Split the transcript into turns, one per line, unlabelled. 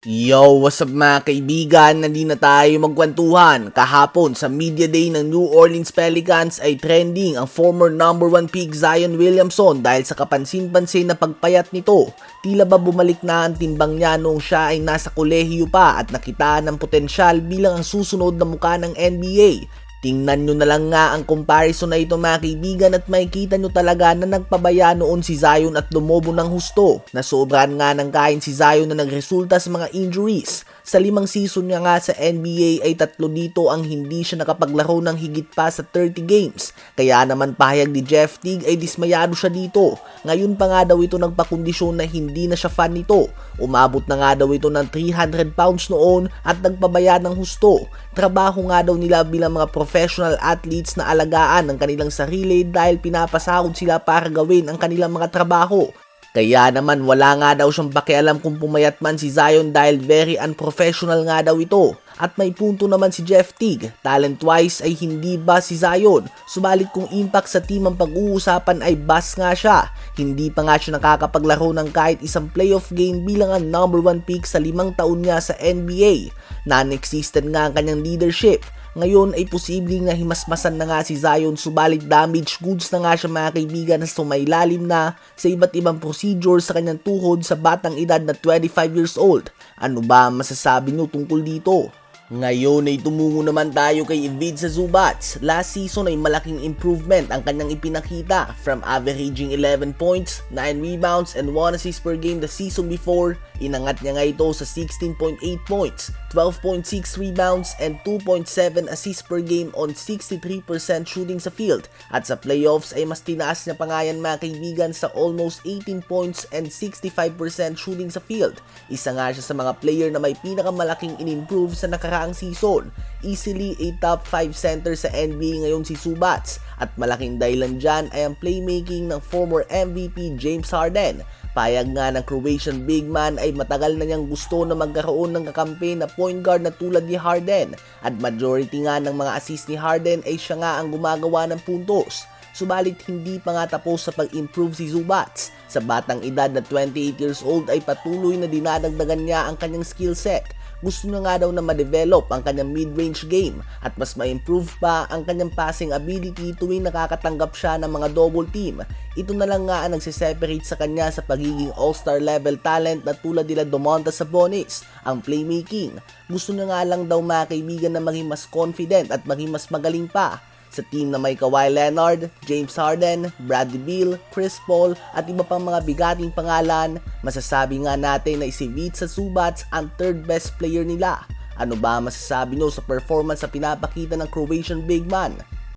Yo, what's up mga kaibigan? Nandi na tayo magkwentuhan. Kahapon sa media day ng New Orleans Pelicans ay trending ang former number 1 pick Zion Williamson dahil sa kapansin-pansin na pagpayat nito. Tila ba bumalik na ang timbang niya noong siya ay nasa kolehiyo pa at nakitaan ng potensyal bilang ang susunod na muka ng NBA. Tingnan nyo na lang nga ang comparison na ito mga kaibigan at makikita nyo talaga na nagpabaya noon si Zion at lumobo ng husto. Nasobran nga ng kain si Zion na nagresulta sa mga injuries. Sa limang season niya nga sa NBA ay tatlo dito ang hindi siya nakapaglaro ng higit pa sa 30 games. Kaya naman pahayag ni Jeff Teague ay dismayado siya dito. Ngayon pa nga daw ito nagpakondisyon na hindi na siya fan nito. Umabot na nga daw ito ng 300 pounds noon at nagpabaya ng husto. Trabaho nga daw nila bilang mga professional athletes na alagaan ng kanilang sarili dahil pinapasahod sila para gawin ang kanilang mga trabaho. Kaya naman wala nga daw siyang pakialam kung pumayat man si Zion dahil very unprofessional nga daw ito. At may punto naman si Jeff Teague, talent-wise ay hindi ba si Zion? Subalit kung impact sa team ang pag-uusapan ay bas nga siya. Hindi pa nga siya nakakapaglaro ng kahit isang playoff game bilang ang number 1 pick sa limang taon niya sa NBA. Non-existent nga ang kanyang leadership. Ngayon ay posibleng na himasmasan na nga si Zion subalit damage goods na nga siya mga kaibigan na sumailalim na sa iba't ibang procedure sa kanyang tuhod sa batang edad na 25 years old. Ano ba masasabi nyo tungkol dito? Ngayon ay tumungo naman tayo kay Evid sa Zubats. Last season ay malaking improvement ang kanyang ipinakita from averaging 11 points, 9 rebounds, and 1 assist per game the season before. Inangat niya nga ito sa 16.8 points, 12.6 rebounds, and 2.7 assists per game on 63% shooting sa field. At sa playoffs ay mas tinaas niya pa nga yan mga kaibigan sa almost 18 points and 65% shooting sa field. Isa nga siya sa mga player na may pinakamalaking in-improve sa nakaraang season. Easily a top 5 center sa NBA ngayon si Subats. At malaking dahilan dyan ay ang playmaking ng former MVP James Harden. Payag nga ng Croatian big man ay matagal na niyang gusto na magkaroon ng kakampi na point guard na tulad ni Harden. At majority nga ng mga assist ni Harden ay siya nga ang gumagawa ng puntos. Subalit hindi pa nga tapos sa pag-improve si Zubats. Sa batang edad na 28 years old ay patuloy na dinadagdagan niya ang kanyang skill set. Gusto niya nga daw na ma-develop ang kanyang mid-range game at mas ma-improve pa ang kanyang passing ability tuwing nakakatanggap siya ng mga double team. Ito na lang nga ang nagsiseparate sa kanya sa pagiging all-star level talent na tulad nila Domantas Sabonis, ang playmaking. Gusto niya nga lang daw mga kaibigan na maging mas confident at maging mas magaling pa sa team na may Kawhi Leonard, James Harden, Bradley Beal, Chris Paul at iba pang mga bigating pangalan, masasabi nga natin na si Vitsa Subats ang third best player nila. Ano ba masasabi nyo sa performance sa pinapakita ng Croatian big man?